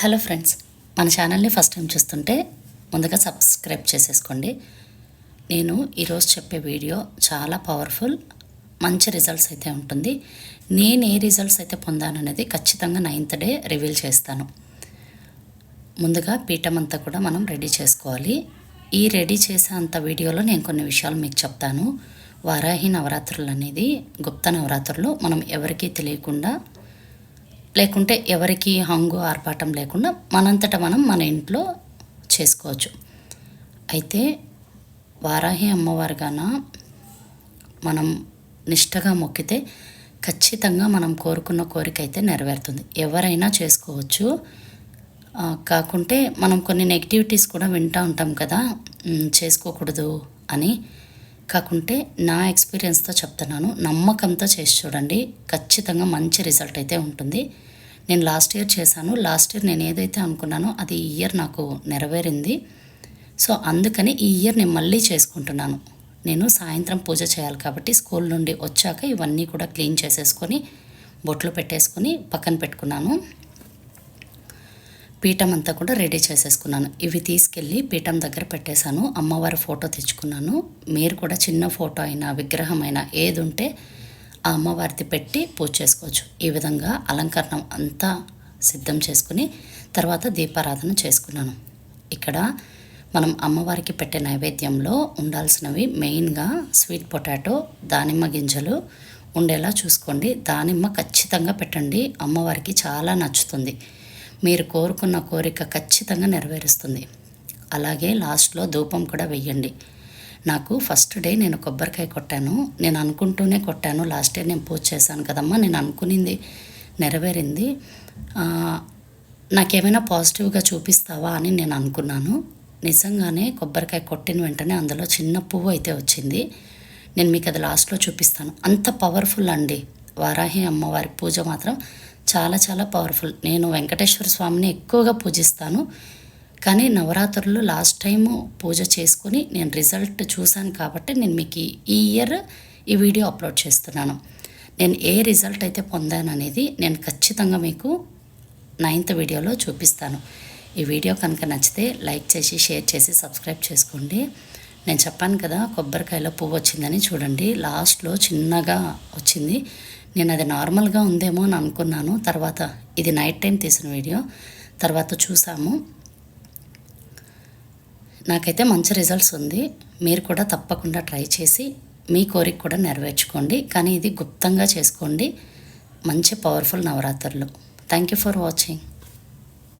Hello friends మన ఛానల్ని first time చూస్తుంటే ముందుగా సబ్స్క్రైబ్ చేసేసుకోండి. నేను ఈరోజు చెప్పే వీడియో చాలా పవర్ఫుల్ మంచి రిజల్ట్స్ అయితే ఉంటుంది. నేను ఏ రిజల్ట్స్ అయితే పొందాననేది ఖచ్చితంగా నైన్త్ డే రివీల్ చేస్తాను. ముందుగా పీఠం అంతా కూడా మనం రెడీ చేసుకోవాలి. ఈ రెడీ చేసే అంత వీడియోలో నేను కొన్ని విషయాలు మీకు చెప్తాను. వారాహి నవరాత్రులు అనేది గుప్త నవరాత్రులు మనం ఎవరికీ తెలియకుండా లేకుంటే ఎవరికి హంగు ఆర్పాటం లేకుండా మనంతట మనం మన ఇంట్లో చేసుకోవచ్చు. అయితే వారాహి అమ్మవారుగాన మనం నిష్టగా మొక్కితే ఖచ్చితంగా మనం కోరుకున్న కోరిక అయితే నెరవేరుతుంది. ఎవరైనా చేసుకోవచ్చు. కాకుంటే మనం కొన్ని నెగిటివిటీస్ కూడా వింటూ ఉంటాం కదా చేసుకోకూడదు అని. కాకుంటే నా ఎక్స్పీరియన్స్తో చెప్తున్నాను నమ్మకంతో చేసి చూడండి. ఖచ్చితంగా మంచి రిజల్ట్ అయితే ఉంటుంది. నేను లాస్ట్ ఇయర్ చేశాను. లాస్ట్ ఇయర్ నేను ఏదైతే అనుకున్నానో అది ఈ ఇయర్ నాకు నెరవేరింది. సో అందుకని ఈ ఇయర్ నేను మళ్ళీ చేసుకుంటున్నాను. నేను సాయంత్రం పూజ చేయాలి కాబట్టి స్కూల్ నుండి వచ్చాక ఇవన్నీ కూడా క్లీన్ చేసేసుకొని బొట్లు పెట్టేసుకొని పక్కన పెట్టుకున్నాను. పీఠం అంతా కూడా రెడీ చేసేసుకున్నాను. ఇవి తీసుకెళ్ళి పీఠం దగ్గర పెట్టేశాను. అమ్మవారి ఫోటో తెచ్చుకున్నాను. మీరు కూడా చిన్న ఫోటో అయినా విగ్రహం అయినా ఏది ఉంటే ఆ అమ్మవారిది పెట్టి పూజ చేసుకోవచ్చు. ఈ విధంగా అలంకరణం అంతా సిద్ధం చేసుకుని తర్వాత దీపారాధన చేసుకున్నాను. ఇక్కడ మనం అమ్మవారికి పెట్టే నైవేద్యంలో ఉండాల్సినవి మెయిన్గా స్వీట్ పొటాటో దానిమ్మ గింజలు ఉండేలా చూసుకోండి. దానిమ్మ ఖచ్చితంగా పెట్టండి. అమ్మవారికి చాలా నచ్చుతుంది. మీరు కోరుకున్న కోరిక ఖచ్చితంగా నెరవేరుస్తుంది. అలాగే లాస్ట్లో ధూపం కూడా వెయ్యండి. నాకు ఫస్ట్ డే నేను కొబ్బరికాయ కొట్టాను. నేను అనుకుంటూనే కొట్టాను. లాస్ట్ డే నేను పూజ చేశాను కదమ్మా. నేను అనుకునింది నెరవేరింది. నాకేమైనా పాజిటివ్గా చూపిస్తావా అని నేను అనుకున్నాను. నిజంగానే కొబ్బరికాయ కొట్టిన వెంటనే అందులో చిన్న పువ్వు అయితే వచ్చింది. నేను మీకు అది లాస్ట్లో చూపిస్తాను. అంత పవర్ఫుల్ అండి. వారాహి అమ్మవారి పూజ మాత్రం చాలా చాలా పవర్ఫుల్ నేను వెంకటేశ్వర స్వామిని ఎక్కువగా పూజిస్తాను. కానీ నవరాత్రులు లాస్ట్ టైము పూజ చేసుకుని నేను రిజల్ట్ చూశాను కాబట్టి నేను మీకు ఈ- ఈ ఇయర్ ఈ వీడియో అప్లోడ్ చేస్తున్నాను. నేను ఏ రిజల్ట్ అయితే పొందాను అనేది నేను ఖచ్చితంగా మీకు నైన్త్ వీడియోలో చూపిస్తాను. ఈ వీడియో కనుక నచ్చితే లైక్ చేసి షేర్ చేసి సబ్స్క్రైబ్ చేసుకోండి. నేను చెప్పాను కదా కొబ్బరికాయలో పువ్వు వచ్చిందని చూడండి. లాస్ట్లో చిన్నగా వచ్చింది. నేను అది నార్మల్గా ఉందేమో అని అనుకున్నాను. తర్వాత ఇది నైట్ టైం తీసిన వీడియో. తర్వాత చూసాము. నాకైతే మంచి రిజల్ట్స్ ఉంది. మీరు కూడా తప్పకుండా ట్రై చేసి మీ కోరిక కూడా నెరవేర్చుకోండి. కానీ ఇది గుప్తంగా చేసుకోండి. మంచి పవర్ఫుల్ నవరాత్రులు. Thank you for watching